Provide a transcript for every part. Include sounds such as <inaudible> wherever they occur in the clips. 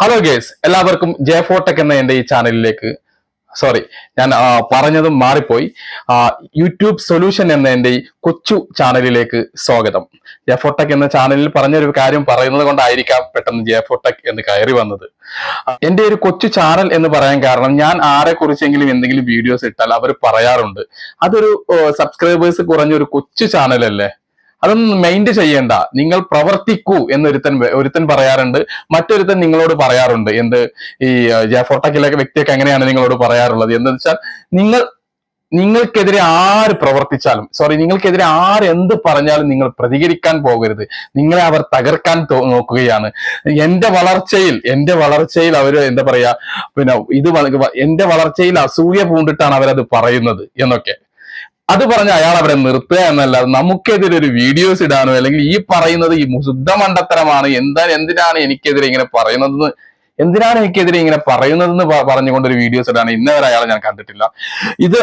Hello guys എല്ലാവർക്കും J ഫോട്ടെക് എന്ന എന്റെ ഈ ചാനലിലേക്ക് സോറി ഞാൻ പറഞ്ഞതും മാറിപ്പോയി. യൂട്യൂബ് സൊല്യൂഷൻ എന്ന എന്റെ ഈ കൊച്ചു ചാനലിലേക്ക് സ്വാഗതം. ജെ ഫോട്ടെക് എന്ന ചാനലിൽ പറഞ്ഞൊരു കാര്യം പറയുന്നത് കൊണ്ടായിരിക്കാം പെട്ടെന്ന് ജെ ഫോട്ടെക് എന്ന് കയറി വന്നത്. എന്റെ ഒരു കൊച്ചു ചാനൽ എന്ന് പറയാൻ കാരണം ഞാൻ ആരെ കുറിച്ചെങ്കിലും എന്തെങ്കിലും വീഡിയോസ് ഇട്ടാൽ അവർ പറയാറുണ്ട്. അതൊരു സബ്സ്ക്രൈബേഴ്സ് കുറഞ്ഞ ഒരു കൊച്ചു ചാനലല്ലേ? അതൊന്നും മൈൻഡ് ചെയ്യേണ്ട. നിങ്ങൾ പ്രവർത്തിക്കൂ എന്നൊരുത്തൻ ഒരുത്തൻ ഒരുത്തൻ പറയാറുണ്ട്. മറ്റൊരുത്തൻ നിങ്ങളോട് പറയാറുണ്ട്. എന്ത്? ഈ ജാഫോട്ടക്കിലൊക്കെ വ്യക്തിയൊക്കെ എങ്ങനെയാണ് നിങ്ങളോട് പറയാറുള്ളത്? എന്ന് വെച്ചാൽ നിങ്ങൾ നിങ്ങൾക്കെതിരെ ആര് പ്രവർത്തിച്ചാലും സോറി നിങ്ങൾക്കെതിരെ ആര് എന്ത് പറഞ്ഞാലും നിങ്ങൾ പ്രതികരിക്കാൻ പോകരുത്. നിങ്ങളെ അവർ തകർക്കാൻ നോക്കുകയാണ്. എന്റെ വളർച്ചയിൽ എന്റെ വളർച്ചയിൽ അവർ എന്താ പറയാ പിന്നെ ഇത് എന്റെ വളർച്ചയിൽ അസൂയ പൂണ്ടിട്ടാണ് അവരത് പറയുന്നത് എന്നൊക്കെ. അത് പറഞ്ഞ് അയാൾ അവരെ നിർത്തുക എന്നല്ലാതെ നമുക്കെതിരെ ഒരു വീഡിയോസ് ഇടാനോ അല്ലെങ്കിൽ ഈ പറയുന്നത് ഈ ശുദ്ധ മണ്ടത്തരമാണ് എന്താ എന്തിനാണ് എനിക്കെതിരെ ഇങ്ങനെ പറയുന്നതെന്ന് എന്തിനാണ് എനിക്കെതിരെ ഇങ്ങനെ പറയുന്നതെന്ന് പറഞ്ഞുകൊണ്ട് ഒരു വീഡിയോസ് ഇടാണ് ഇന്നവരെ അയാളെ ഞാൻ കണ്ടിട്ടില്ല. ഇത്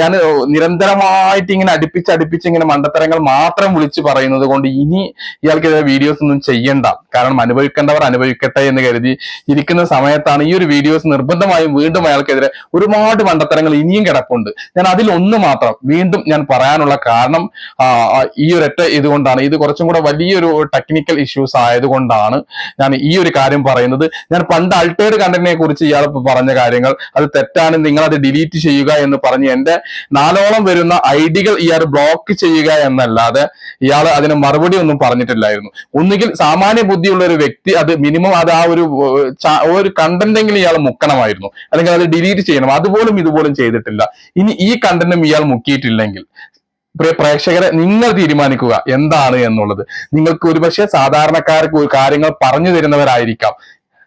ഞാൻ നിരന്തരമായിട്ട് ഇങ്ങനെ അടുപ്പിച്ച് അടുപ്പിച്ച് ഇങ്ങനെ മണ്ടത്തരങ്ങൾ മാത്രം വിളിച്ച് പറയുന്നത് കൊണ്ട് ഇനി ഇയാൾക്കെതിരെ വീഡിയോസ് ഒന്നും ചെയ്യണ്ട. കാരണം അനുഭവിക്കേണ്ടവർ അനുഭവിക്കട്ടെ എന്ന് കരുതി ഇരിക്കുന്ന സമയത്താണ് ഈ ഒരു വീഡിയോസ് നിർബന്ധമായും വീണ്ടും അയാൾക്കെതിരെ ഒരുപാട് മണ്ടത്തരങ്ങൾ ഇനിയും കിടപ്പുണ്ട്. ഞാൻ അതിലൊന്ന് മാത്രം വീണ്ടും ഞാൻ പറയാനുള്ള കാരണം ഈ ഒരൊറ്റ ഇതുകൊണ്ടാണ്. ഇത് കുറച്ചും കൂടെ വലിയൊരു ടെക്നിക്കൽ ഇഷ്യൂസ് ആയതുകൊണ്ടാണ് ഞാൻ ഈ ഒരു കാര്യം പറയുന്നത്. ഞാൻ പണ്ട് അൾട്ടേഡ് കണ്ടന്റിനെ കുറിച്ച് ഇയാൾ പറഞ്ഞ കാര്യങ്ങൾ അത് തെറ്റാണ് നിങ്ങൾ അത് ഡിലീറ്റ് ചെയ്യുക എന്ന് പറഞ്ഞ് എന്റെ നാലോളം വരുന്ന ഐഡികൾ ഇയാൾ ബ്ലോക്ക് ചെയ്യുക എന്നല്ലാതെ ഇയാൾ അതിന് മറുപടി ഒന്നും പറഞ്ഞിട്ടില്ലായിരുന്നു. ഒന്നുകിൽ സാമാന്യ ബുദ്ധിയുള്ള ഒരു വ്യക്തി അത് മിനിമം അത് ആ ഒരു ഒരു കണ്ടന്റ് എങ്കിലും ഇയാൾ മുക്കണമായിരുന്നു. അല്ലെങ്കിൽ അത് ഡിലീറ്റ് ചെയ്യണം. അതുപോലും ഇതുപോലും ചെയ്തിട്ടില്ല. ഇനി ഈ കണ്ടന്റും ഇയാൾ മുക്കിയിട്ടില്ലെങ്കിൽ പ്രേക്ഷകരെ നിങ്ങൾ തീരുമാനിക്കുക. എന്താണ് എന്നുള്ളത്. നിങ്ങൾക്ക് ഒരുപക്ഷെ സാധാരണക്കാർക്ക് കാര്യങ്ങൾ പറഞ്ഞു തരുന്നവരായിരിക്കാം.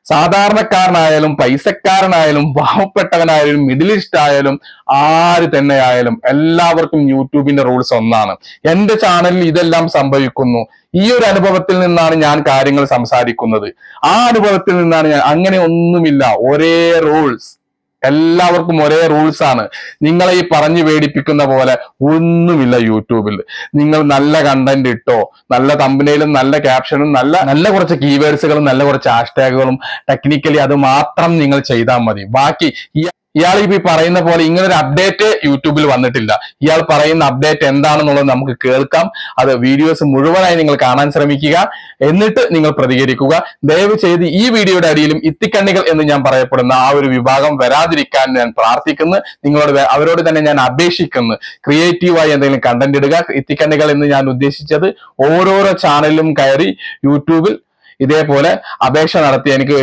സാധാരണക്കാരനായാലും പൈസക്കാരനായാലും പാവപ്പെട്ടവനായാലും മിഡിൽ ഈസ്റ്റ് ആയാലും ആര് തന്നെ ആയാലും എല്ലാവർക്കും യൂട്യൂബിന്റെ റൂൾസ് ഒന്നാണ്. എന്റെ ചാനലിൽ ഇതെല്ലാം സംഭവിക്കുന്നു. ഈ ഒരു അനുഭവത്തിൽ നിന്നാണ് ഞാൻ കാര്യങ്ങൾ സംസാരിക്കുന്നത്. ആ അനുഭവത്തിൽ നിന്നാണ് ഞാൻ അങ്ങനെ ഒന്നുമില്ല. ഒരേ റൂൾസ് എല്ലാവർക്കും ഒരേ റൂൾസ് ആണ്. നിങ്ങളെ ഈ പറഞ്ഞു പേടിപ്പിക്കുന്ന പോലെ ഒന്നുമില്ല യൂട്യൂബിൽ. നിങ്ങൾ നല്ല കണ്ടന്റ് ഇട്ടോ നല്ല തമ്പനയിലും നല്ല ക്യാപ്ഷനും നല്ല നല്ല കുറച്ച് കീവേഡ്സുകളും നല്ല കുറച്ച് ഹാഷ്ടാഗുകളും ടെക്നിക്കലി അത് മാത്രം നിങ്ങൾ ചെയ്താൽ മതി. ബാക്കി ഈ ഇയാൾ ഈ പറയുന്ന പോലെ ഇങ്ങനെ ഒരു അപ്ഡേറ്റ് യൂട്യൂബിൽ വന്നിട്ടില്ല. ഇയാൾ പറയുന്ന അപ്ഡേറ്റ് എന്താണെന്നുള്ളത് നമുക്ക് കേൾക്കാം. അത് വീഡിയോസ് മുഴുവനായി നിങ്ങൾ കാണാൻ ശ്രമിക്കുക. എന്നിട്ട് നിങ്ങൾ പ്രതികരിക്കുക. ദയവ് ചെയ്ത് ഈ വീഡിയോയുടെ അടിയിലും ഇത്തിക്കണ്ണികൾ എന്ന് ഞാൻ പറയപ്പെടുന്ന ആ ഒരു വിഭാഗം വരാതിരിക്കാൻ ഞാൻ പ്രാർത്ഥിക്കുന്നു. നിങ്ങളോട് അവരോട് തന്നെ ഞാൻ അപേക്ഷിക്കുന്നു. ക്രിയേറ്റീവായി എന്തെങ്കിലും കണ്ടന്റ് ഇടുക. ഇത്തിക്കണ്ണികൾ എന്ന് ഞാൻ ഉദ്ദേശിച്ചത് ഓരോരോ ചാനലിലും കയറി യൂട്യൂബിൽ ഇതേപോലെ അപേക്ഷ നടത്തി എനിക്ക്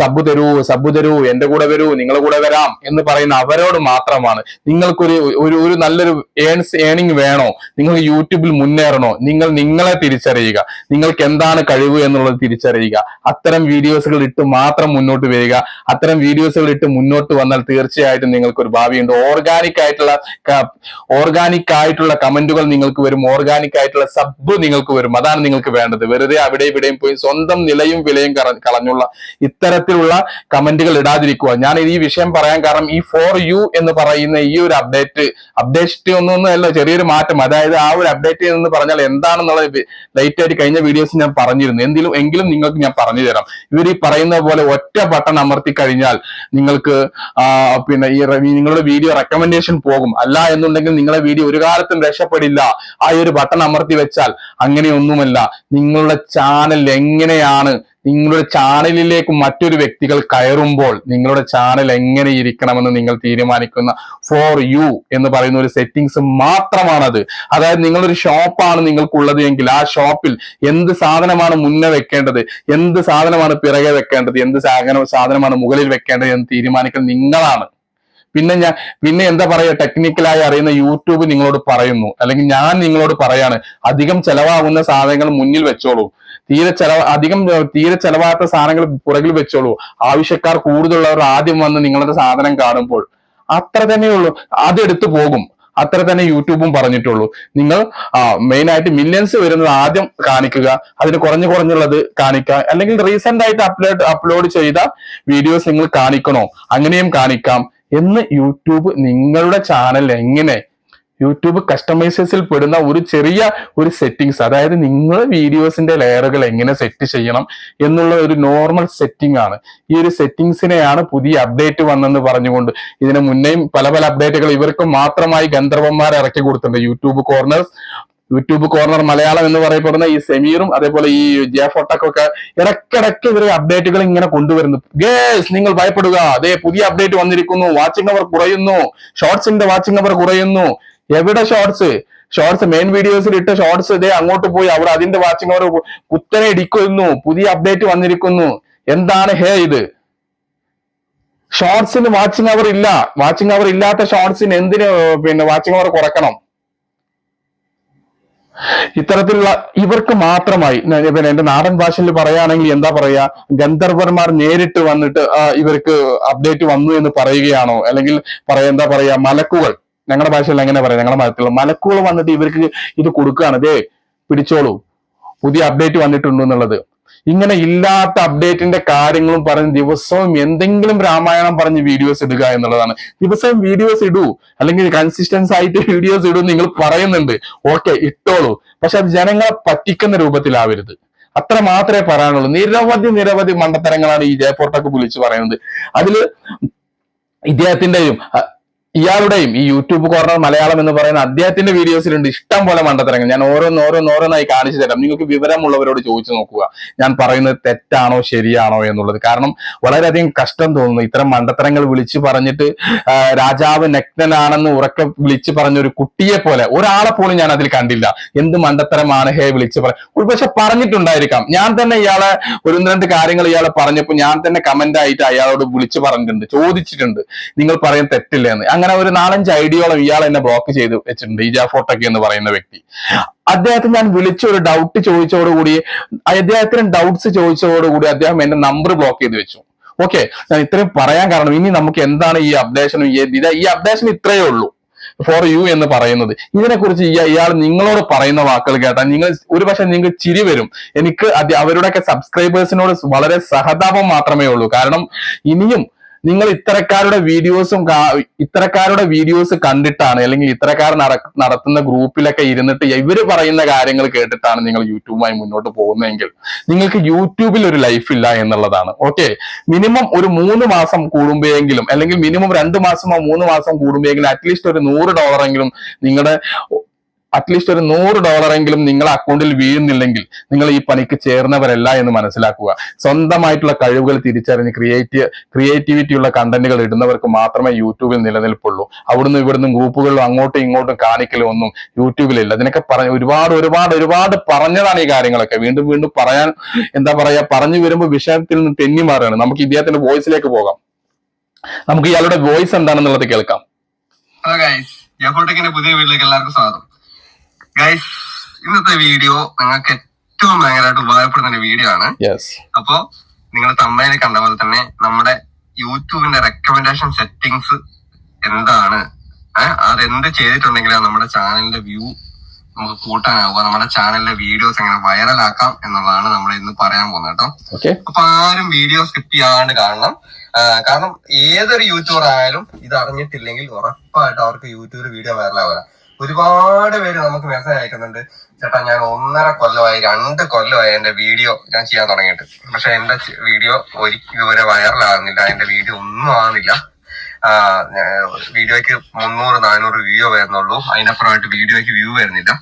സബ്ബു തരൂ സബ്ബു തരൂ എന്റെ കൂടെ വരൂ നിങ്ങളുടെ കൂടെ വരാം എന്ന് പറയുന്ന അവരോട് മാത്രമാണ്. നിങ്ങൾക്കൊരു ഒരു ഒരു നല്ലൊരു ഏൺസ് ഏണിംഗ് വേണോ? നിങ്ങൾ യൂട്യൂബിൽ മുന്നേറണോ? നിങ്ങൾ നിങ്ങളെ തിരിച്ചറിയുക. നിങ്ങൾക്ക് എന്താണ് കഴിവ് എന്നുള്ളത് തിരിച്ചറിയുക. അത്തരം വീഡിയോസുകൾ ഇട്ട് മാത്രം മുന്നോട്ട് വരിക. അത്തരം വീഡിയോസുകൾ ഇട്ട് മുന്നോട്ട് വന്നാൽ തീർച്ചയായിട്ടും നിങ്ങൾക്ക് ഒരു ഭാവിയുണ്ട്. ഓർഗാനിക് ആയിട്ടുള്ള ഓർഗാനിക് ആയിട്ടുള്ള കമന്റുകൾ നിങ്ങൾക്ക് വരും. ഓർഗാനിക് ആയിട്ടുള്ള സബ് നിങ്ങൾക്ക് വരും. അതാണ് നിങ്ങൾക്ക് വേണ്ടത്. വെറുതെ അവിടെ ഇവിടെയും പോയി സ്വന്തം നിലയും വിലയും കളഞ്ഞുള്ള ഇത്തരത്തിലുള്ള കമന്റുകൾ ഇടാതിരിക്കുക. ഞാൻ ഈ വിഷയം പറയാൻ കാരണം ഈ ഫോർ യു എന്ന് പറയുന്ന ഈ ഒരു അപ്ഡേറ്റ് അപ്ഡേറ്റ് ഒന്നൊന്നും അല്ല ചെറിയൊരു മാറ്റം. അതായത് ആ ഒരു അപ്ഡേറ്റ് എന്ന് പറഞ്ഞാൽ എന്താണെന്നുള്ളത് ലൈറ്റ് ആയിട്ട് കഴിഞ്ഞ വീഡിയോസ് ഞാൻ പറഞ്ഞിരുന്നു. എന്തിലും എങ്കിലും നിങ്ങൾക്ക് ഞാൻ പറഞ്ഞു തരാം. ഇവർ ഈ പറയുന്ന പോലെ ഒറ്റ ബട്ടൺ അമർത്തി കഴിഞ്ഞാൽ നിങ്ങൾക്ക് പിന്നെ ഈ നിങ്ങളുടെ വീഡിയോ റെക്കമെൻഡേഷൻ പോകും. അല്ല എന്നുണ്ടെങ്കിൽ നിങ്ങളെ വീഡിയോ ഒരു കാലത്തും രക്ഷപ്പെടില്ല. ആ ഒരു ബട്ടൺ അമർത്തി വെച്ചാൽ അങ്ങനെയൊന്നുമല്ല. നിങ്ങളുടെ ചാനൽ എങ്ങനെയാണ് നിങ്ങളുടെ ചാനലിലേക്ക് മറ്റൊരു വ്യക്തികൾ കയറുമ്പോൾ നിങ്ങളുടെ ചാനൽ എങ്ങനെ ഇരിക്കണമെന്ന് നിങ്ങൾ തീരുമാനിക്കുന്ന ഫോർ യു എന്ന് പറയുന്ന ഒരു സെറ്റിംഗ്സ് മാത്രമാണത്. അതായത് നിങ്ങളൊരു ഷോപ്പാണ് നിങ്ങൾക്കുള്ളത് എങ്കിൽ ആ ഷോപ്പിൽ എന്ത് സാധനമാണ് മുന്നേ വെക്കേണ്ടത് എന്ത് സാധനമാണ് പിറകെ വെക്കേണ്ടത് എന്ത് സാധന സാധനമാണ് മുകളിൽ വെക്കേണ്ടത് എന്ന് തീരുമാനിക്കൽ നിങ്ങളാണ്. പിന്നെ ഞാൻ പിന്നെ എന്താ പറയുക? ടെക്നിക്കലായി അറിയുന്ന യൂട്യൂബ് നിങ്ങളോട് പറയുന്നു. അല്ലെങ്കിൽ ഞാൻ നിങ്ങളോട് പറയാണ് അധികം ചെലവാകുന്ന സാധനങ്ങൾ മുന്നിൽ വെച്ചോളൂ. തീരെ ചെലവ് അധികം തീരെ ചെലവാത്ത സാധനങ്ങൾ പുറകിൽ വെച്ചോളൂ. ആവശ്യക്കാർ കൂടുതലുള്ളവർ ആദ്യം വന്ന് നിങ്ങളുടെ സാധനം കാണുമ്പോൾ അത്ര തന്നെയുള്ളൂ അതെടുത്തു പോകും. അത്ര തന്നെ യൂട്യൂബും പറഞ്ഞിട്ടുള്ളൂ. നിങ്ങൾ മെയിൻ ആയിട്ട് മില്യൺസ് വരുന്നത് ആദ്യം കാണിക്കുക അതിന് കുറഞ്ഞു കുറഞ്ഞുള്ളത് കാണിക്കുക അല്ലെങ്കിൽ റീസെന്റ് ആയിട്ട് അപ്ലോഡ് അപ്ലോഡ് ചെയ്ത വീഡിയോസ് നിങ്ങൾ കാണിക്കണോ? അങ്ങനെയും കാണിക്കാം. എന്ന് യൂട്യൂബ് നിങ്ങളുടെ ചാനൽ എങ്ങനെ യൂട്യൂബ് കസ്റ്റമൈസേഴ്സിൽ പെടുന്ന ഒരു ചെറിയ ഒരു സെറ്റിങ്സ് അതായത് നിങ്ങൾ വീഡിയോസിന്റെ ലെയറുകൾ എങ്ങനെ സെറ്റ് ചെയ്യണം എന്നുള്ള ഒരു നോർമൽ സെറ്റിംഗ് ആണ്. ഈ ഒരു സെറ്റിങ്സിനെയാണ് പുതിയ അപ്ഡേറ്റ് വന്നെന്ന് പറഞ്ഞുകൊണ്ട് ഇതിനു മുന്നേയും പല പല അപ്ഡേറ്റുകൾ ഇവർക്ക് മാത്രമായി ഗന്ധർവന്മാർ ഇറക്കി കൊടുത്തിട്ടുണ്ട്. YouTube corners YouTube corner Malayalam എന്ന് പറയപ്പെടുന്ന ഈ സെമീറും അതേപോലെ ഈ ജയഫോട്ടൊക്കെ ഒക്കെ ഇടക്കിടക്ക് ഇവർ അപ്ഡേറ്റുകൾ ഇങ്ങനെ കൊണ്ടുവരുന്നു. ഗേസ് നിങ്ങൾ ഭയപ്പെടുക. അതേ പുതിയ അപ്ഡേറ്റ് വന്നിരിക്കുന്നു. വാച്ചിങ് അവർ കുറയുന്നു. ഷോർട്സിന്റെ വാച്ചിങ് അവർ കുറയുന്നു. എവിടെ ഷോർട്സ് ഷോർട്സ് മെയിൻ വീഡിയോസിൽ ഇട്ട ഷോർട്സ് ഇതേ അങ്ങോട്ട് പോയി. അവർ അതിന്റെ അവർ കുത്തനെ ഇടിക്കുന്നു. പുതിയ അപ്ഡേറ്റ് വന്നിരിക്കുന്നു. എന്താണ് ഹേ ഇത്? ഷോർട്സിന് വാച്ചിങ് അവർ ഇല്ല. വാച്ചിങ് അവർ ഇല്ലാത്ത ഷോർട്സിന് എന്തിന് പിന്നെ വാച്ചിങ് അവർ കുറക്കണം? ഇത്തരത്തിലുള്ള ഇവർക്ക് മാത്രമായി. പിന്നെ എന്റെ നാടൻ ഭാഷയിൽ പറയുകയാണെങ്കിൽ എന്താ പറയാ? ഗന്ധർവന്മാർ നേരിട്ട് വന്നിട്ട് ഇവർക്ക് അപ്ഡേറ്റ് വന്നു എന്ന് പറയുകയാണോ? അല്ലെങ്കിൽ പറയാ എന്താ പറയാ മലക്കുകൾ. ഞങ്ങളുടെ ഭാഷയിൽ എങ്ങനെ പറയാം? ഞങ്ങളുടെ മതത്തിലുള്ള മലക്കുകൾ വന്നിട്ട് ഇവർക്ക് ഇത് കൊടുക്കുകയാണ് ദേ പിടിച്ചോളൂ. പുതിയ അപ്ഡേറ്റ് വന്നിട്ടുണ്ട് എന്നുള്ളത്. ഇങ്ങനെ ഇല്ലാത്ത അപ്ഡേറ്റിന്റെ കാര്യങ്ങളും പറഞ്ഞ് ദിവസവും എന്തെങ്കിലും രാമായണം പറഞ്ഞ് വീഡിയോസ് ഇടുക എന്നുള്ളതാണ്. ദിവസവും വീഡിയോസ് ഇടൂ. അല്ലെങ്കിൽ കൺസിസ്റ്റൻസ് ആയിട്ട് വീഡിയോസ് ഇടൂ നിങ്ങൾ പറയുന്നുണ്ട്. ഓക്കെ ഇട്ടോളൂ. പക്ഷെ അത് ജനങ്ങളെ പറ്റിക്കുന്ന രൂപത്തിലാവരുത്. അത്ര മാത്രമേ പറയാനുള്ളൂ. നിരവധി നിരവധി മണ്ടത്തരങ്ങളാണ് ഈ ജയപോർട്ടൊക്കെ വിളിച്ചു പറയുന്നത്. അതിൽ ഇദ്ദേഹത്തിന്റെയും ഇയാളുടെയും ഈ യൂട്യൂബ് കോർണർ മലയാളം എന്ന് പറയുന്ന അദ്ദേഹത്തിന്റെ വീഡിയോസിലുണ്ട് ഇഷ്ടം പോലെ മണ്ടത്തരങ്ങൾ. ഞാൻ ഓരോന്ന് ഓരോന്ന് ഓരോന്നായി കാണിച്ചു തരാം. നിങ്ങൾക്ക് വിവരമുള്ളവരോട് ചോദിച്ചു നോക്കുക. ഞാൻ പറയുന്നത് തെറ്റാണോ ശരിയാണോ എന്നുള്ളത്. കാരണം വളരെയധികം കഷ്ടം തോന്നുന്നു. ഇത്തരം മണ്ടത്തരങ്ങൾ വിളിച്ചു പറഞ്ഞിട്ട് രാജാവ് നഗ്നനാണെന്ന് ഉറക്കെ വിളിച്ചു പറഞ്ഞ ഒരു കുട്ടിയെ പോലെ ഒരാളെ പോലും ഞാൻ അതിൽ കണ്ടില്ല. എന്ത് മണ്ടത്തരമാണ് ഹേ വിളിച്ചു പറ ഒരുപക്ഷെ പറഞ്ഞിട്ടുണ്ടായിരിക്കാം. ഞാൻ തന്നെ ഇയാളെ ഒരു രണ്ട് കാര്യങ്ങൾ ഇയാളെ പറഞ്ഞപ്പോൾ ഞാൻ തന്നെ കമന്റ് ആയിട്ട് അയാളോട് വിളിച്ചു പറഞ്ഞിട്ടുണ്ട് ചോദിച്ചിട്ടുണ്ട്. നിങ്ങൾ പറയാൻ തെറ്റില്ല എന്ന് അങ്ങനെ ഒരു നാലഞ്ച് ഐഡിയോളം ഇയാൾ എന്നെ ബ്ലോക്ക് ചെയ്ത് വെച്ചിട്ടുണ്ട്. ഈ ജാഫോട്ടൊക്കെ എന്ന് പറയുന്ന വ്യക്തി. അദ്ദേഹത്തെ ഞാൻ വിളിച്ച ഒരു ഡൗട്ട് ചോദിച്ചതോടുകൂടി അദ്ദേഹത്തിന് ഡൗട്ട്സ് ചോദിച്ചതോടുകൂടി അദ്ദേഹം എന്റെ നമ്പർ ബ്ലോക്ക് ചെയ്ത് വെച്ചു. ഓക്കെ ഞാൻ ഇത്രയും പറയാൻ കാരണം ഇനി നമുക്ക് എന്താണ് ഈ അപ്ഡേഷനും ഈ അപ്ഡേഷൻ ഇത്രയേ ഉള്ളൂ. ഫോർ യു എന്ന് പറയുന്നത്. ഇതിനെക്കുറിച്ച് കുറിച്ച് ഇയാൾ നിങ്ങളോട് പറയുന്ന വാക്കുകൾ കേട്ടാൽ നിങ്ങൾ ഒരുപക്ഷെ നിങ്ങൾക്ക് ചിരി വരും. എനിക്ക് അവരുടെയൊക്കെ സബ്സ്ക്രൈബേഴ്സിനോട് വളരെ സഹതാപം മാത്രമേ ഉള്ളൂ. കാരണം ഇനിയും നിങ്ങൾ ഇത്തരക്കാരുടെ വീഡിയോസും ഇത്തരക്കാരുടെ വീഡിയോസ് കണ്ടിട്ടാണ് അല്ലെങ്കിൽ ഇത്തരക്കാർ നടത്തുന്ന ഗ്രൂപ്പിലൊക്കെ ഇരുന്നിട്ട് ഇവർ പറയുന്ന കാര്യങ്ങൾ കേട്ടിട്ടാണ് നിങ്ങൾ യൂട്യൂബുമായി മുന്നോട്ട് പോകുന്നതെങ്കിൽ നിങ്ങൾക്ക് യൂട്യൂബിൽ ഒരു ലൈഫ് ഇല്ല എന്നുള്ളതാണ്. ഓക്കെ മിനിമം ഒരു മൂന്ന് മാസം കൂടുമ്പോഴെങ്കിലും അല്ലെങ്കിൽ മിനിമം രണ്ട് മാസമോ മൂന്ന് മാസം കൂടുമ്പോഴെങ്കിലും അറ്റ്ലീസ്റ്റ് ഒരു നൂറ് ഡോളറെങ്കിലും നിങ്ങളുടെ അറ്റ്ലീസ്റ്റ് ഒരു നൂറ് ഡോളറെങ്കിലും നിങ്ങളുടെ അക്കൗണ്ടിൽ വീഴുന്നില്ലെങ്കിൽ നിങ്ങൾ ഈ പണിക്ക് ചേർന്നവരല്ല എന്ന് മനസ്സിലാക്കുക. സ്വന്തമായിട്ടുള്ള കഴിവുകൾ തിരിച്ചറിഞ്ഞ് ക്രിയേറ്റീവ് ക്രിയേറ്റിവിറ്റി ഉള്ള കണ്ടന്റുകൾ ഇടുന്നവർക്ക് മാത്രമേ യൂട്യൂബിൽ നിലനിൽപ്പുള്ളൂ. അവിടുന്ന് ഇവിടുന്ന് ഗ്രൂപ്പുകളിലും അങ്ങോട്ടും ഇങ്ങോട്ടും കാണിക്കലും ഒന്നും യൂട്യൂബിലില്ല അതിനൊക്കെ പറഞ്ഞ ഒരുപാട് ഒരുപാട് ഒരുപാട് പറഞ്ഞതാണ് ഈ കാര്യങ്ങളൊക്കെ. വീണ്ടും വീണ്ടും പറയാൻ എന്താ പറയാ പറഞ്ഞു വരുമ്പോൾ വിഷയത്തിൽ നിന്ന് തെന്നി മാറുകയാണ്. നമുക്ക് ഇദ്ദേഹത്തിന്റെ വോയിസിലേക്ക് പോകാം. നമുക്ക് ഇയാളുടെ വോയിസ് എന്താണെന്നുള്ളത് കേൾക്കാം. ഹലോ ഗൈസ് ജഫോടെക്കിന്റെ പുതിയ വീട്ടിലേക്ക് എല്ലാവർക്കും സ്വാഗതം. ഗൈസ് ഇന്നത്തെ വീഡിയോ നിങ്ങൾക്ക് ഏറ്റവും ഭയങ്കരമായിട്ട് ഉപകാരപ്പെടുന്ന ഒരു വീഡിയോ ആണ് അപ്പോ നിങ്ങൾ തമ്മയിൽ കണ്ട പോലെ തന്നെ നമ്മുടെ യൂട്യൂബിന്റെ റെക്കമെൻഡേഷൻ സെറ്റിംഗ്സ് എന്താണ്? അതെന്ത് ചെയ്തിട്ടുണ്ടെങ്കിലാണ് നമ്മുടെ ചാനലിന്റെ വ്യൂ നമുക്ക് കൂട്ടാനാവുക നമ്മുടെ ചാനലിലെ വീഡിയോസ് എങ്ങനെ വൈറലാക്കാം എന്നുള്ളതാണ് നമ്മൾ ഇന്ന് പറയാൻ പോകുന്നത് കേട്ടോ. അപ്പൊ ആരും വീഡിയോ സ്കിപ്പ് ചെയ്യാണ്ട് കാണണം. കാരണം ഏതൊരു യൂട്യൂബർ ആയാലും ഇത് അറിഞ്ഞിട്ടില്ലെങ്കിൽ ഉറപ്പായിട്ട് അവർക്ക് യൂട്യൂബിൽ വീഡിയോ വൈറലാവുക ഒരുപാട് പേര് നമുക്ക് മെസ്സേജ് അയക്കുന്നുണ്ട്. ചേട്ടാ ഞാൻ ഒന്നര കൊല്ലമായി രണ്ട് കൊല്ലമായി എന്റെ വീഡിയോ ഞാൻ ചെയ്യാൻ തുടങ്ങിയിട്ട്. പക്ഷെ എന്റെ വീഡിയോ ഒരിക്കലും ഇതുവരെ വൈറലാകുന്നില്ല എന്റെ വീഡിയോ ഒന്നും ആകുന്നില്ല വീഡിയോയ്ക്ക് മുന്നൂറ് നാനൂറ് വ്യൂ വരുന്നുള്ളൂ. അതിനപ്പുറമായിട്ട് വീഡിയോയ്ക്ക് വ്യൂ വരുന്നില്ല.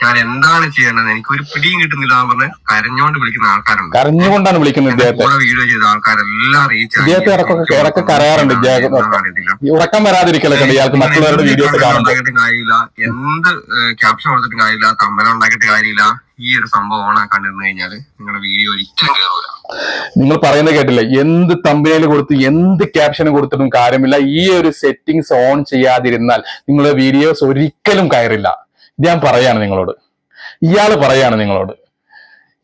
ഞാൻ എന്താണ് ചെയ്യേണ്ടത് എനിക്ക് ഒരു പിടിയും കിട്ടുന്നില്ല എന്ന് പറഞ്ഞ് കരഞ്ഞോണ്ട് വിളിക്കുന്ന ആൾക്കാരുണ്ട്. കരഞ്ഞുകൊണ്ടാണ് വിളിക്കുന്നത് എന്റെ ഇദ്ദേഹത്തെ. കൂടെ വീഡിയോ ചെയ്ത ആൾക്കാരെല്ലാം റീച്ച് ഇദ്ദേഹത്തെ ഇടക്കൊക്കെ- കരയാറുണ്ട് ഉറക്കം. വരാതിരിക്കലൊക്കെ ഇയാൾക്ക് മറ്റുള്ളവരുടെ വീഡിയോസ് ഉണ്ടാക്കിയിട്ട് കാര്യമില്ല. എന്ത് ക്യാപ്ഷൻ കൊടുത്തിട്ടും കാര്യമില്ല. കമ്പനി ഉണ്ടാക്കിയിട്ട് കാര്യമില്ല. ഈ ഒരു സംഭവമാണ് കണ്ടിരുന്നു കഴിഞ്ഞാൽ നിങ്ങളുടെ വീഡിയോ ഒരിക്കലും കയറൂല നിങ്ങൾ പറയുന്നത് കേട്ടില്ല? എന്ത് തമ്പനയിൽ കൊടുത്ത് എന്ത് ക്യാപ്ഷൻ കൊടുത്തിട്ടും കാര്യമില്ല. ഈ ഒരു സെറ്റിങ്സ് ഓൺ ചെയ്യാതിരുന്നാൽ നിങ്ങളുടെ വീഡിയോസ് ഒരിക്കലും കയറില്ല. ഞാൻ പറയാണ് നിങ്ങളോട്. ഇയാൾ പറയാണ് നിങ്ങളോട്.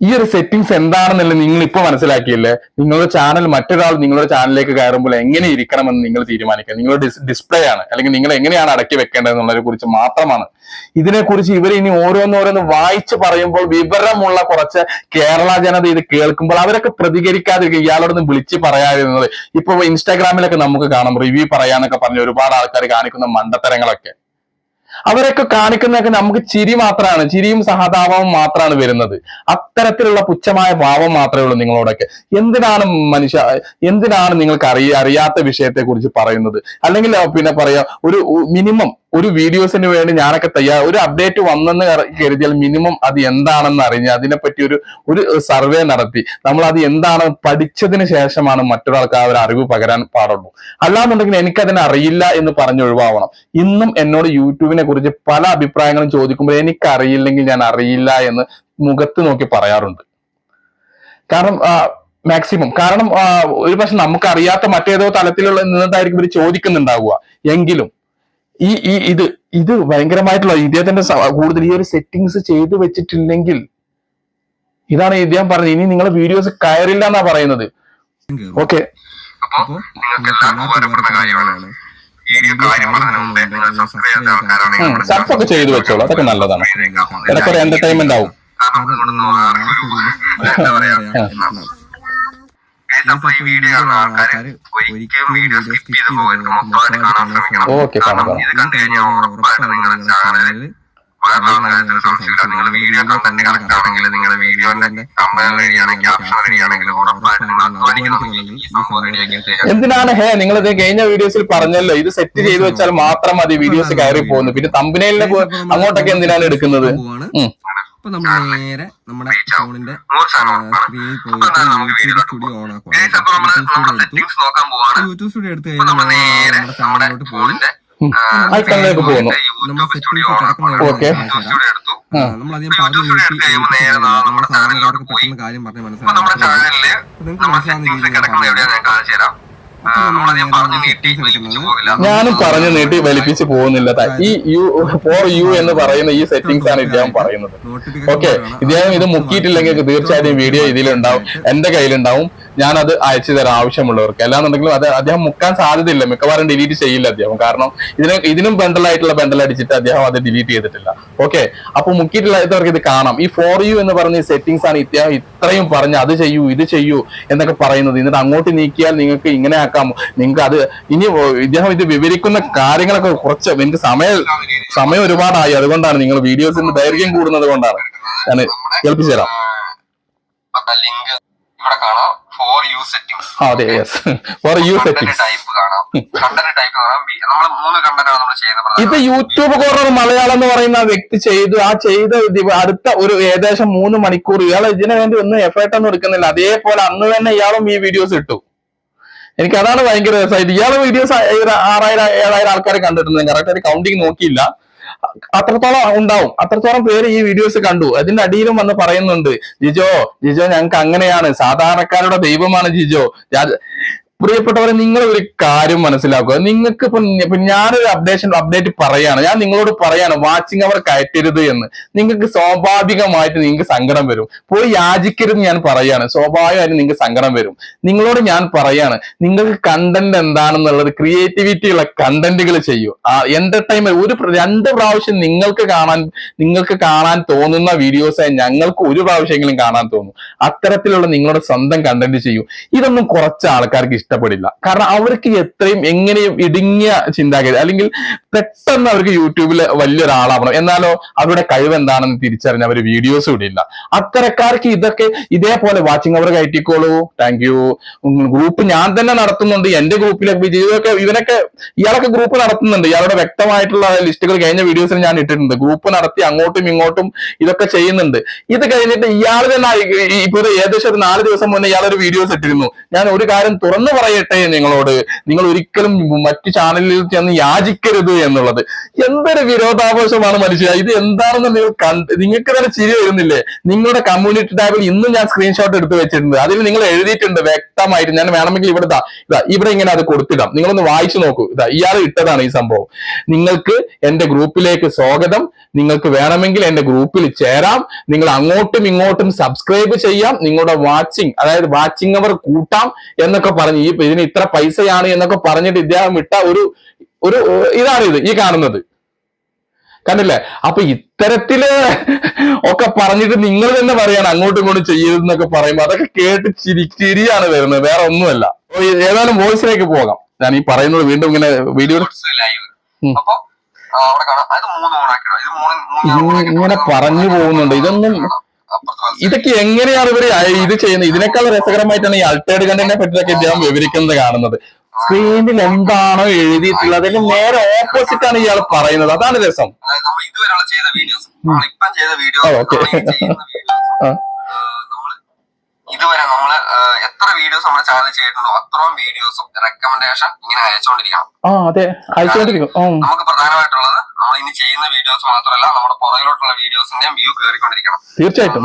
ഈ ഒരു സെറ്റിങ്സ് എന്താണെന്നല്ലേ നിങ്ങൾ ഇപ്പൊ മനസ്സിലാക്കിയില്ലേ? നിങ്ങളുടെ ചാനൽ മറ്റൊരാൾ നിങ്ങളുടെ ചാനലിലേക്ക് കയറുമ്പോൾ എങ്ങനെ ഇരിക്കണമെന്ന് നിങ്ങൾ തീരുമാനിക്കുക. നിങ്ങളുടെ ഡിസ്പ്ലേ ആണ്. അല്ലെങ്കിൽ നിങ്ങൾ എങ്ങനെയാണ് അടക്കി വെക്കേണ്ടത് എന്നുള്ളതിനെ കുറിച്ച് മാത്രമാണ്. ഇതിനെക്കുറിച്ച് ഇവർ ഇനി ഓരോന്നോരോന്ന് വായിച്ച് പറയുമ്പോൾ വിവരമുള്ള കുറച്ച് കേരള ജനത ഇത് കേൾക്കുമ്പോൾ അവരൊക്കെ പ്രതികരിക്കാതിരിക്കും ഇയാളോടൊന്ന് വിളിച്ച് പറയാതിരുന്നത് ഇപ്പൊ ഇൻസ്റ്റാഗ്രാമിലൊക്കെ നമുക്ക് കാണാം റിവ്യൂ പറയാന്നൊക്കെ പറഞ്ഞ് ഒരുപാട് ആൾക്കാർ കാണിക്കുന്ന മണ്ടത്തരങ്ങളൊക്കെ. അവരൊക്കെ കാണിക്കുന്നതൊക്കെ നമുക്ക് ചിരി മാത്രമാണ് ചിരിയും സഹതാപവും മാത്രമാണ് വരുന്നത്. അത്തരത്തിലുള്ള പുച്ഛമായ ഭാവം മാത്രമേ ഉള്ളൂ നിങ്ങളോടൊക്കെ. എന്തിനാണ് മനുഷ്യ എന്തിനാണ് നിങ്ങൾക്ക് അറിയ അറിയാത്ത വിഷയത്തെ കുറിച്ച് പറയുന്നത്? അല്ലെങ്കിൽ പിന്നെ പറയാ ഒരു മിനിമം ഒരു വീഡിയോസിന് വേണ്ടി ഞാനൊക്കെ തയ്യാർ ഒരു അപ്ഡേറ്റ് വന്നെന്ന് കര- കരുതിയാൽ മിനിമം അത് എന്താണെന്ന് അറിഞ്ഞ് അതിനെപ്പറ്റി ഒരു ഒരു സർവേ നടത്തി. നമ്മൾ അത് എന്താണ് പഠിച്ചതിന് ശേഷമാണ് മറ്റൊരാൾക്ക് ആ ഒരു അറിവ് പകരാൻ പാടുള്ളൂ. അല്ലാന്നുണ്ടെങ്കിൽ എനിക്കതിനെ അറിയില്ല എന്ന് പറഞ്ഞ് ഒഴിവാവണം. ഇന്നും എന്നോട് യൂട്യൂബിനെ കുറിച്ച് പല അഭിപ്രായങ്ങളും ചോദിക്കുമ്പോൾ എനിക്കറിയില്ലെങ്കിൽ ഞാൻ അറിയില്ല എന്ന് മുഖത്ത് നോക്കി പറയാറുണ്ട്. കാരണം മാക്സിമം കാരണം ഒരു പക്ഷെ നമുക്കറിയാത്ത മറ്റേതോ തലത്തിലുള്ള നിന്നിട്ടായിരിക്കും ഇവർ ചോദിക്കുന്നുണ്ടാവുക. എങ്കിലും ഈ ഈ ഇത് ഇത് ഭയങ്കരമായിട്ടുള്ള ഇദ്ദേഹത്തിന്റെ കൂടുതൽ ഈ ഒരു സെറ്റിങ്സ് ചെയ്തു വെച്ചിട്ടില്ലെങ്കിൽ ഇതാണ് ഇദ്ദേഹം പറഞ്ഞത്. ഇനി നിങ്ങളെ വീഡിയോസ് കയറില്ല എന്നാ പറയുന്നത്. ഓക്കെ അപ്പൊ നിങ്ങൾക്ക് എല്ലാവർക്കും ഉപകാരപ്പെടുന്ന കാര്യമാണ്. സബ്സ് ഒക്കെ ചെയ്തു വെച്ചോളൂ. അതൊക്കെ നല്ലതാണ്. ഇടയ്ക്ക് ഒരു എന്റർടൈൻമെന്റ് ആവും ഓക്കെ കാണാം. നിങ്ങളുടെ വീഡിയോ തന്നെ ആണെങ്കിൽ നിങ്ങളുടെ വീഡിയോന്റെ നിങ്ങൾ എന്തിനാണ്? ഹേ നിങ്ങൾ ഇത് കഴിഞ്ഞ വീഡിയോസിൽ പറഞ്ഞല്ലോ ഇത് സെറ്റ് ചെയ്തു വെച്ചാൽ മാത്രം മതി വീഡിയോസ് കയറി പോകുന്നു പിന്നെ തമ്പനയിലെ അങ്ങോട്ടൊക്കെ എന്തിനാണ് എടുക്കുന്നത്. അപ്പൊ നമ്മൾ നേരെ നമ്മുടെ ഫോണിന്റെ. സ്ക്രീനിൽ പോയിട്ട് വീഡിയോ യൂട്യൂബ് സ്റ്റുഡിയോ ഓൺ ആക്കുക Guys, അപ്പൊ നമ്മൾ നമ്മുടെ സെറ്റിംഗ്സ് നോക്കാൻ പോവാണ്. യൂട്യൂബ് സ്റ്റുഡിയോ എടുത്തു കഴിഞ്ഞാൽ നമ്മൾ നേരെ നമ്മുടെ ചാനലിലോട്ട് പോയി. ഐക്കണിലേക്ക് പോകുന്നു. നമ്മൾ എടുത്തു നമ്മൾ അധികം പറഞ്ഞു നമ്മുടെ പെട്ടെന്ന് കാര്യം പറഞ്ഞ് മനസ്സിലാക്കി നിങ്ങൾക്ക് മനസ്സിലാവുന്ന ഞാനും പറഞ്ഞു നീട്ടി വലിപ്പിച്ച് പോകുന്നില്ല. ഈ യു ഫോർ യു എന്ന് പറയുന്ന ഈ സെറ്റിംഗ്സ് ആണ് ഇദ്ദേഹം പറയുന്നത്. ഓക്കെ ഇദ്ദേഹം ഇത് മുക്കിയിട്ടില്ലെങ്കിൽ തീർച്ചയായിട്ടും വീഡിയോ ഇതിലുണ്ടാവും. എന്റെ കയ്യിലുണ്ടാവും. ഞാൻ അത് അയച്ചു തരാം ആവശ്യമുള്ളവർക്ക്. അല്ലാന്നുണ്ടെങ്കിലും അത് അദ്ദേഹം മുക്കാൻ സാധ്യതയില്ല. മിക്കവാറും ഡിലീറ്റ് ചെയ്യില്ല അദ്ദേഹം. കാരണം ഇതിന് ഇതിനും ബണ്ടലായിട്ടുള്ള ബണ്ടൽ അടിച്ചിട്ട് അദ്ദേഹം അത് ഡിലീറ്റ് ചെയ്തിട്ടില്ല. ഓക്കെ അപ്പൊ മുക്കിയിട്ടില്ലാത്തവർക്ക് ഇത് കാണാം. ഈ ഫോർ യു എന്ന് പറഞ്ഞ സെറ്റിംഗ്സ് ആണ് ഇദ്ദേഹം ഇത്രയും പറഞ്ഞ് അത് ചെയ്യൂ ഇത് ചെയ്യൂ എന്നൊക്കെ പറയുന്നത്. എന്നിട്ട് അങ്ങോട്ട് നീക്കിയാൽ നിങ്ങൾക്ക് ഇങ്ങനെ ആക്കാം. നിങ്ങൾക്ക് അത് ഇനി ഇദ്ദേഹം ഇത് വിവരിക്കുന്ന കാര്യങ്ങളൊക്കെ കുറച്ച് എനിക്ക് സമയം സമയം ഒരുപാടായി. അതുകൊണ്ടാണ് നിങ്ങൾ വീഡിയോസിന്റെ ദൈർഘ്യം കൂടുന്നത് കൊണ്ടാണ്. ഞാൻ കേൾപ്പിച്ചു തരാം. ലിങ്ക് ഇവിടെ കാണാം. ഫോർ യു സെറ്റിംഗ്സ് അതെ yes for you settings type കാണാം. കണ്ടന്റ് ടൈപ്പ് കാണാം. നമ്മൾ മൂന്ന് കണ്ടന്റ് നമ്മൾ ചെയ്യുന്നത്. ഇത് യൂട്യൂബ് കോർണർ മലയാളം എന്ന് പറയുന്ന ആ വ്യക്തി ചെയ്തു. ആ ചെയ്ത അടുത്ത ഒരു ഏകദേശം മൂന്ന് മണിക്കൂർ ഇയാൾ ഇതിനു വേണ്ടി ഒന്നും എഫേർട്ട് ഒന്നും എടുക്കുന്നില്ല. അതേപോലെ അന്ന് തന്നെ ഇയാളും ഈ വീഡിയോസ് ഇട്ടു. എനിക്ക് അതാണ് ഭയങ്കര രസമായിട്ട്. ഇയാളെ വീഡിയോസ് ആറായിരം ഏഴായിരം ആൾക്കാർ കണ്ടിട്ടുണ്ട് കറക്റ്റ് ഒരു കൗണ്ടിങ് നോക്കിയില്ല. അത്രത്തോളം ഉണ്ടാവും. അത്രത്തോളം പേര് ഈ വീഡിയോസ് കണ്ടു. അതിന്റെ അടിയിലും വന്ന് പറയുന്നുണ്ട് ജിജോ ജിജോ ഞങ്ങൾക്ക് അങ്ങനെയാണ്. സാധാരണക്കാരുടെ ദൈവമാണ് ജിജോ. പ്രിയപ്പെട്ടവരെ നിങ്ങൾ ഒരു കാര്യം മനസ്സിലാക്കുക. നിങ്ങൾക്ക് ഇപ്പൊ ഞാനൊരു അപ്ഡേഷൻ അപ്ഡേറ്റ് പറയാണ്. ഞാൻ നിങ്ങളോട് പറയാണ് വാച്ചിങ് അവർ കയറ്റരുത് എന്ന്. നിങ്ങൾക്ക് സ്വാഭാവികമായിട്ട് നിങ്ങൾക്ക് സങ്കടം വരും. പോയി യാചിക്കരുത് ഞാൻ പറയാണ്. സ്വാഭാവികമായിട്ട് നിങ്ങൾക്ക് സങ്കടം വരും. നിങ്ങളോട് ഞാൻ പറയാണ് നിങ്ങൾക്ക് കണ്ടന്റ് എന്താണെന്നുള്ളത് ക്രിയേറ്റിവിറ്റി ഉള്ള കണ്ടന്റുകൾ ചെയ്യൂ. ആ എന്റർടൈൻമെന്റ് ഒരു രണ്ട് പ്രാവശ്യം നിങ്ങൾക്ക് കാണാൻ നിങ്ങൾക്ക് കാണാൻ തോന്നുന്ന വീഡിയോസ് ഞങ്ങൾക്ക് ഒരു പ്രാവശ്യമെങ്കിലും കാണാൻ തോന്നും. അത്തരത്തിലുള്ള നിങ്ങളുടെ സ്വന്തം കണ്ടന്റ് ചെയ്യൂ. ഇതൊന്നും കുറച്ച് ആൾക്കാർക്ക് ഇഷ്ടപ്പെടില്ല. കാരണം അവർക്ക് എത്രയും എങ്ങനെയും ഇടുങ്ങിയ ചിന്താഗതി അല്ലെങ്കിൽ പെട്ടെന്ന് അവർക്ക് യൂട്യൂബിൽ വലിയൊരാളാവണം. എന്നാലോ അവരുടെ കഴിവ് എന്താണെന്ന് തിരിച്ചറിഞ്ഞ അവർ വീഡിയോസ് ഇടില്ല. അത്തരക്കാർക്ക് ഇതൊക്കെ ഇതേപോലെ വാച്ചിങ് അവർ കയറ്റിക്കോളൂ. താങ്ക് യു ഗ്രൂപ്പ് ഞാൻ തന്നെ നടത്തുന്നുണ്ട്. എന്റെ ഗ്രൂപ്പിലൊക്കെ വിജയൊക്കെ ഇവനൊക്കെ ഇയാളൊക്കെ ഗ്രൂപ്പ് നടത്തുന്നുണ്ട്. ഇയാളുടെ വ്യക്തമായിട്ടുള്ള ലിസ്റ്റുകൾ കഴിഞ്ഞ വീഡിയോസിൽ ഞാൻ ഇട്ടിട്ടുണ്ട്. ഗ്രൂപ്പ് നടത്തി അങ്ങോട്ടും ഇങ്ങോട്ടും ഇതൊക്കെ ചെയ്യുന്നുണ്ട്. ഇത് കഴിഞ്ഞിട്ട് ഇയാൾ തന്നെ ഇപ്പൊ ഏകദേശം ഒരു നാല് ദിവസം മുന്നേ ഇയാൾ ഒരു വീഡിയോസ് ഇട്ടിരുന്നു. ഞാൻ ഒരു കാര്യം തുറന്നു പറയട്ടെ നിങ്ങളോട്. നിങ്ങൾ ഒരിക്കലും മറ്റു ചാനലിൽ ചെന്ന് യാചിക്കരുത് എന്നുള്ളത്. എന്തൊരു വിരോധാഭാസമാണ് മനുഷ്യ ഇത് എന്താണെന്ന് നിങ്ങൾ കണ്ട് നിങ്ങൾക്ക് തന്നെ ചിരി വരുന്നില്ലേ? നിങ്ങളുടെ കമ്മ്യൂണിറ്റി ടാബിൽ ഇന്നും ഞാൻ സ്ക്രീൻഷോട്ട് എടുത്ത് വെച്ചിട്ടുണ്ട്. അതിൽ നിങ്ങൾ എഴുതിയിട്ടുണ്ട് വ്യക്തമായിട്ട്. ഞാൻ വേണമെങ്കിൽ ഇവിടെ ഇതാ ഇവിടെ ഇങ്ങനെ അത് കൊടുത്തിടാം. നിങ്ങളൊന്ന് വായിച്ചു നോക്കൂ. ഇതാ ഇയാൾ ഇട്ടതാണ് ഈ സംഭവം. നിങ്ങൾക്ക് എന്റെ ഗ്രൂപ്പിലേക്ക് സ്വാഗതം. നിങ്ങൾക്ക് വേണമെങ്കിൽ എന്റെ ഗ്രൂപ്പിൽ ചേരാം. നിങ്ങൾ അങ്ങോട്ടും ഇങ്ങോട്ടും സബ്സ്ക്രൈബ് ചെയ്യാം. നിങ്ങളുടെ വാച്ചിങ് അതായത് വാച്ചിങ് അവർ കൂട്ടാം എന്നൊക്കെ പറഞ്ഞ് ഈ ഇതിന് ഇത്ര പൈസയാണ് എന്നൊക്കെ പറഞ്ഞിട്ട് ഇദ്ദേഹം ഇട്ട ഒരു ഒരു ഇതാണ് ഇത് ഈ കാണുന്നത്. കണ്ടില്ലേ? അപ്പൊ ഇത്തരത്തിൽ ഒക്കെ പറഞ്ഞിട്ട് നിങ്ങൾ തന്നെ പറയണം അങ്ങോട്ടും ഇങ്ങോട്ടും ചെയ്യരുതെന്നൊക്കെ പറയുമ്പോ അതൊക്കെ കേട്ട് ചിരി ചിരിയാണ് വരുന്നത്. വേറെ ഒന്നുമല്ല. ഏതായാലും വോയിസിലേക്ക് പോകാം. ഞാൻ ഈ പറയുന്നത് വീണ്ടും ഇങ്ങനെ വീഡിയോ ഇങ്ങനെ പറഞ്ഞു പോകുന്നുണ്ട്. ഇതൊന്നും-. ഇതൊക്കെ എങ്ങനെയാണ് ഇവർ ഇത് ചെയ്യുന്നത്? ഇതിനേക്കാൾ രസകരമായിട്ടാണ് ഈ അൾട്ടേഡ് കണ്ടന്റിനെ പറ്റിയൊക്കെ ഇദ്ദേഹം വിവരിക്കുന്നത് കാണുന്നത്. സ്ക്രീനിൽ എന്താണോ എഴുതിയിട്ടുള്ളത് അതിന് നേരെ ഓപ്പോസിറ്റ് ആണ് ഇയാൾ പറയുന്നത്. അതാണ് രസം. ഓക്കെ ഇതുവരെയുള്ള ചെയ്ത വീഡിയോസ് ഇപ്പം ചെയ്ത വീഡിയോസ് ഇതുവരെ നമ്മൾ എത്ര വീഡിയോസ് നമ്മുടെ ചാനൽ ചെയ്തിട്ടുണ്ടോ അത്രയും വീഡിയോസും റെക്കമെൻഡേഷൻ ഇങ്ങനെ അയച്ചുകൊണ്ടിരിക്കണം നമുക്ക് പ്രധാനമായിട്ടുള്ളത് നമ്മൾ ഇനി ചെയ്യുന്ന വീഡിയോസ് മാത്രമല്ല നമ്മുടെ പുറകിലോട്ടുള്ള വീഡിയോസിന്റെയും വ്യൂ കയറിക്കൊണ്ടിരിക്കണം തീർച്ചയായിട്ടും.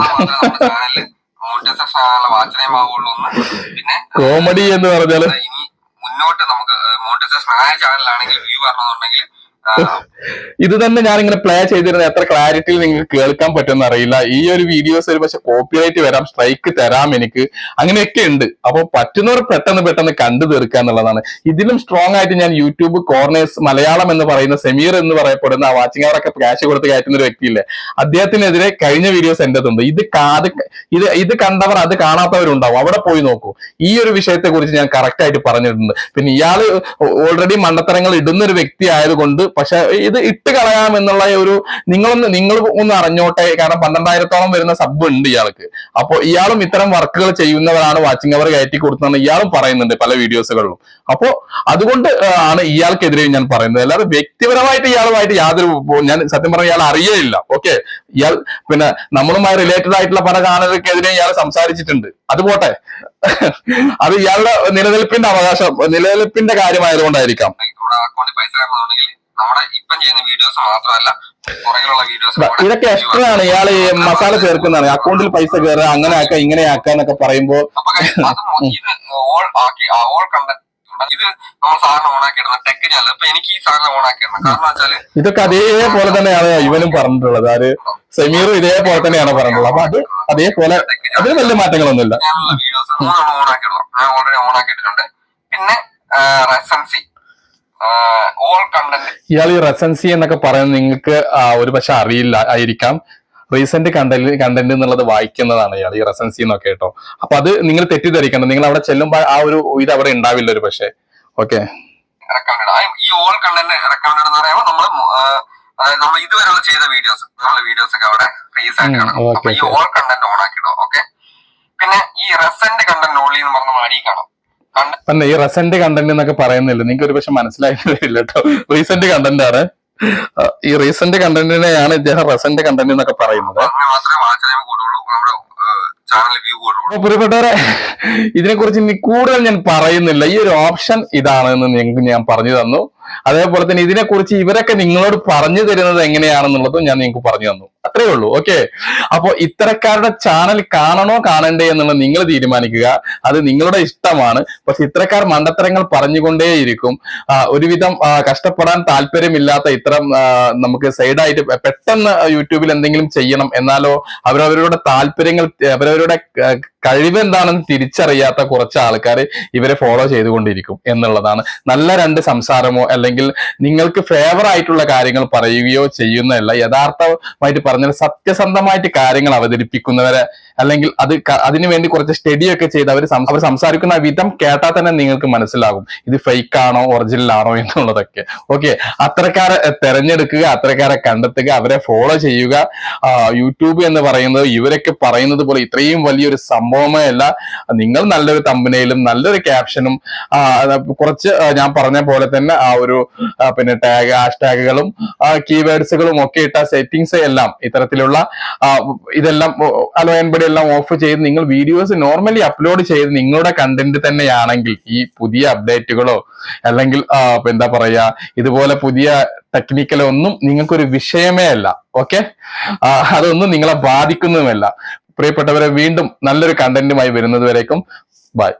ചാനലിൽ ആകാനുള്ള ആവുള്ളൂ പിന്നെ കോമഡി എന്ന് പറഞ്ഞാൽ ഇനി മുന്നോട്ട് നമുക്ക് മോണിറ്റൈസേഷൻ ആയ ചാനലാണെങ്കിൽ വ്യൂ വരണമെന്നുണ്ടെങ്കിൽ ഇത് തന്നെ ഇങ്ങനെ പ്ലേ ചെയ്തിരുന്ന എത്ര ക്ലാരിറ്റിയിൽ നിങ്ങൾക്ക് കേൾക്കാൻ പറ്റുമെന്ന് അറിയില്ല. ഈ ഒരു വീഡിയോസ് ഒരു പക്ഷെ കോപ്പിറൈറ്റ് വരാം സ്ട്രൈക്ക് തരാം എനിക്ക്. അങ്ങനെയൊക്കെ ഉണ്ട്. അപ്പൊ പറ്റുന്നവർ പെട്ടെന്ന് പെട്ടെന്ന് കണ്ടു തീർക്കുക എന്നുള്ളതാണ്. ഇതിലും സ്ട്രോങ് ആയിട്ട് ഞാൻ യൂട്യൂബ് കോർണേഴ്സ് മലയാളം എന്ന് പറയുന്ന സെമീർ എന്ന് പറയപ്പെടുന്ന വാച്ചിങ് അവറൊക്കെ ക്യാഷ് കൊടുത്ത് കയറ്റുന്ന ഒരു വ്യക്തിയില്ലേ? അദ്ദേഹത്തിനെതിരെ കഴിഞ്ഞ വീഡിയോസ് എന്റെ ഇത് കാത് ഇത് ഇത് കണ്ടവർ അത് കാണാത്തവരുണ്ടാവും. അവിടെ പോയി നോക്കൂ. ഈ ഒരു വിഷയത്തെ കുറിച്ച് ഞാൻ കറക്റ്റ് ആയിട്ട് പറഞ്ഞിട്ടുണ്ട്. പിന്നെ ഇയാൾ ഓൾറെഡി മണ്ടത്തരങ്ങൾ ഇടുന്ന ഒരു വ്യക്തി ആയതുകൊണ്ട് പക്ഷെ ഇത് ഇട്ട് കളയാം എന്നുള്ള ഒരു നിങ്ങളൊന്ന് നിങ്ങൾ ഒന്ന് അറിഞ്ഞോട്ടെ. കാരണം പന്ത്രണ്ടായിരത്തോളം വരുന്ന സബ് ഉണ്ട് ഇയാൾക്ക്. അപ്പോൾ ഇയാളും ഇത്തരം വർക്കുകൾ ചെയ്യുന്നവരാണ് വാച്ചിങ് അവർ കയറ്റി കൊടുത്തതെന്ന് ഇയാളും പറയുന്നുണ്ട് പല വീഡിയോസുകളിലും അപ്പോ അതുകൊണ്ട് ആണ് ഇയാൾക്കെതിരെ ഞാൻ പറയുന്നത്. അല്ലാതെ വ്യക്തിപരമായിട്ട് ഇയാളുമായിട്ട് യാതൊരു ഞാൻ സത്യം പറഞ്ഞ ഇയാൾ അറിയേയില്ല. ഓക്കെ? ഇയാൾ പിന്നെ നമ്മളുമായി റിലേറ്റഡ് ആയിട്ടുള്ള പല ചാനലുകൾക്കെതിരെ ഇയാൾ സംസാരിച്ചിട്ടുണ്ട്. അത് പോട്ടെ. അത് ഇയാളുടെ നിലനിൽപ്പിന്റെ അവകാശം നിലനിൽപ്പിന്റെ കാര്യമായതുകൊണ്ടായിരിക്കാം. നമ്മുടെ ഇപ്പം ചെയ്യുന്ന വീഡിയോസ് മാത്രമല്ല പുറകിലുള്ള വീഡിയോസ് ഇതൊക്കെ എക്സ്ട്രാ ആണ്. ഇയാൾ മസാല ചേർക്കുന്നതാണ്. അക്കൗണ്ടിൽ പൈസ കയറുക അങ്ങനെ ആക്ക ഇങ്ങനെ ആക്ക എന്നൊക്കെ പറയുമ്പോ ഓൾ <laughs> ആക്കി ഓൾ കണ്ടന്റ് ഇത് നമ്മൾ സാറിന് ടെക് അപ്പൊ എനിക്ക് ഈ സാറിന് കാരണം വെച്ചാൽ ഇതൊക്കെ അതേപോലെ തന്നെയാണ് ഇവനും പറഞ്ഞിട്ടുള്ളത്. ആര് സെമീറും ഇതേപോലെ തന്നെയാണ് പറഞ്ഞിട്ടുള്ളത്. അപ്പൊ അത് അതേപോലെ അതിന് വലിയ മാറ്റങ്ങളൊന്നുമില്ല. വീഡിയോസ് നമ്മൾ ഓണാക്കി ഞാൻ ഓൾറെഡി ഓണാക്കി പിന്നെ റെസൻസി ഇയാൾ ഈ റെസൻസി എന്നൊക്കെ പറയുന്നത് നിങ്ങൾക്ക് ഒരു പക്ഷെ അറിയില്ല ആയിരിക്കാം. റീസെന്റ് കണ്ടന്റ് കണ്ടന്റ് എന്നുള്ളത് വായിക്കുന്നതാണ് ഇയാൾ ഈ റെസൻസി എന്നൊക്കെ കേട്ടോ. അപ്പൊ അത് നിങ്ങൾ തെറ്റിദ്ധരിക്കണം നിങ്ങൾ അവിടെ ചെല്ലുമ്പോൾ ആ ഒരു ഇത് അവിടെ ഉണ്ടാവില്ല ഒരു പക്ഷേ ഓക്കെ ഈ ഓൾ കണ്ടന്റ് റെക്കമെൻഡ് എന്ന് പറയുമ്പോൾ നമ്മൾ നമ്മൾ ഇതുവരെയുള്ള ചെയ്ത വീഡിയോസ് നമ്മളെ വീഡിയോസ് ഒക്കെ അവിടെ ഫ്രീസ് ആക്കി കാണാം. അപ്പൊ ഈ ഓൾ കണ്ടന്റ് ഓൺ ആക്കിയിടും ഓക്കെ പിന്നെ ഈ റെസന്റ് കണ്ടന്റ് ഓൺലി എന്ന് പറഞ്ഞ മാടി കാണാം. തന്നെ ഈ റെസന്റ് കണ്ടന്റ് എന്നൊക്കെ പറയുന്നില്ല. നിങ്ങൾക്ക് ഒരു പക്ഷെ മനസ്സിലായിട്ടില്ല കേട്ടോ. റീസെന്റ് കണ്ടന്റ് ആണ്. ഈ റീസെന്റ് കണ്ടന്റിനെയാണ് ഇദ്ദേഹം റെസന്റ് കണ്ടന്റ് എന്നൊക്കെ പറയുന്നത്. പ്രിയപ്പെട്ടവരെ മാത്രമേ കുറിച്ച് ഇനി കൂടുതൽ ഞാൻ പറയുന്നില്ല. ഈ ഒരു ഓപ്ഷൻ ഇതാണ് എന്ന് നിങ്ങൾക്ക് ഞാൻ പറഞ്ഞു തന്നു. അതേപോലെ തന്നെ ഇതിനെക്കുറിച്ച് ഇവരൊക്കെ നിങ്ങളോട് പറഞ്ഞു തരുന്നത് എങ്ങനെയാണെന്നുള്ളതും ഞാൻ നിങ്ങൾക്ക് പറഞ്ഞു തന്നു. അത്രേ ഉള്ളൂ. ഓക്കെ അപ്പോൾ ഇത്തരക്കാരുടെ ചാനൽ കാണണോ കാണണ്ടേ എന്നുള്ളത് നിങ്ങൾ തീരുമാനിക്കുക. അത് നിങ്ങളുടെ ഇഷ്ടമാണ്. പക്ഷെ ഇത്തരക്കാർ മണ്ടത്തരങ്ങൾ പറഞ്ഞുകൊണ്ടേയിരിക്കും. ഒരുവിധം കഷ്ടപ്പെടാൻ താല്പര്യമില്ലാത്ത ഇത്തരം നമുക്ക് സൈഡായിട്ട് പെട്ടെന്ന് യൂട്യൂബിൽ എന്തെങ്കിലും ചെയ്യണം എന്നാലോ അവരവരുടെ താല്പര്യങ്ങൾ അവരവരുടെ കഴിവ് എന്താണെന്ന് തിരിച്ചറിയാത്ത കുറച്ച് ആൾക്കാർ ഇവരെ ഫോളോ ചെയ്തുകൊണ്ടിരിക്കും എന്നുള്ളതാണ്. നല്ല രണ്ട് സംസാരമോ അല്ലെങ്കിൽ നിങ്ങൾക്ക് ഫേവർ ആയിട്ടുള്ള കാര്യങ്ങൾ പറയുകയോ ചെയ്യുന്നതല്ല. യഥാർത്ഥമായിട്ട് പറഞ്ഞാൽ സത്യസന്ധമായിട്ട് കാര്യങ്ങൾ അവതരിപ്പിക്കുന്നവരെ അല്ലെങ്കിൽ അത് അതിനുവേണ്ടി അതിനു വേണ്ടി കുറച്ച് സ്റ്റഡി ഒക്കെ ചെയ്ത് അവർ അവർ സംസാരിക്കുന്ന വിധം കേട്ടാൽ തന്നെ നിങ്ങൾക്ക് മനസ്സിലാകും. ഇത് ഫേക്ക് ആണോ ഒറിജിനൽ ആണോ എന്നുള്ളതൊക്കെ. ഓക്കെ അത്രക്കാരെ തെരഞ്ഞെടുക്കുക അത്രക്കാരെ കണ്ടെത്തുക അവരെ ഫോളോ ചെയ്യുക. യൂട്യൂബ് എന്ന് പറയുന്നത് ഇവരൊക്കെ പറയുന്നത് പോലെ ഇത്രയും വലിയൊരു സംഭവമേ അല്ല നിങ്ങൾ നല്ലൊരു തമ്പനയിലും നല്ലൊരു ക്യാപ്ഷനും കുറച്ച് ഞാൻ പറഞ്ഞ പോലെ തന്നെ ആ ഒരു പിന്നെ ടാഗ് ഹാഷ്ടാഗുകളും കീവേഡ്സുകളും ഒക്കെ ഇട്ട സെറ്റിങ്സ് എല്ലാം ഇത്തരത്തിലുള്ള ഇതെല്ലാം അലോയൻപടി എല്ലാം ഓഫ് ചെയ്ത് നിങ്ങൾ വീഡിയോസ് നോർമലി അപ്ലോഡ് ചെയ്ത് നിങ്ങളുടെ കണ്ടന്റ് തന്നെയാണെങ്കിൽ ഈ പുതിയ അപ്ഡേറ്റുകളോ അല്ലെങ്കിൽ എന്താ പറയാ ഇതുപോലെ പുതിയ ടെക്നിക്കലോ ഒന്നും നിങ്ങൾക്കൊരു വിഷയമേ അല്ല ഓക്കെ അതൊന്നും നിങ്ങളെ ബാധിക്കുന്നതുമല്ല. പ്രിയപ്പെട്ടവരെ വീണ്ടും നല്ലൊരു കണ്ടന്റുമായി വരുന്നത് വരേക്കും ബൈ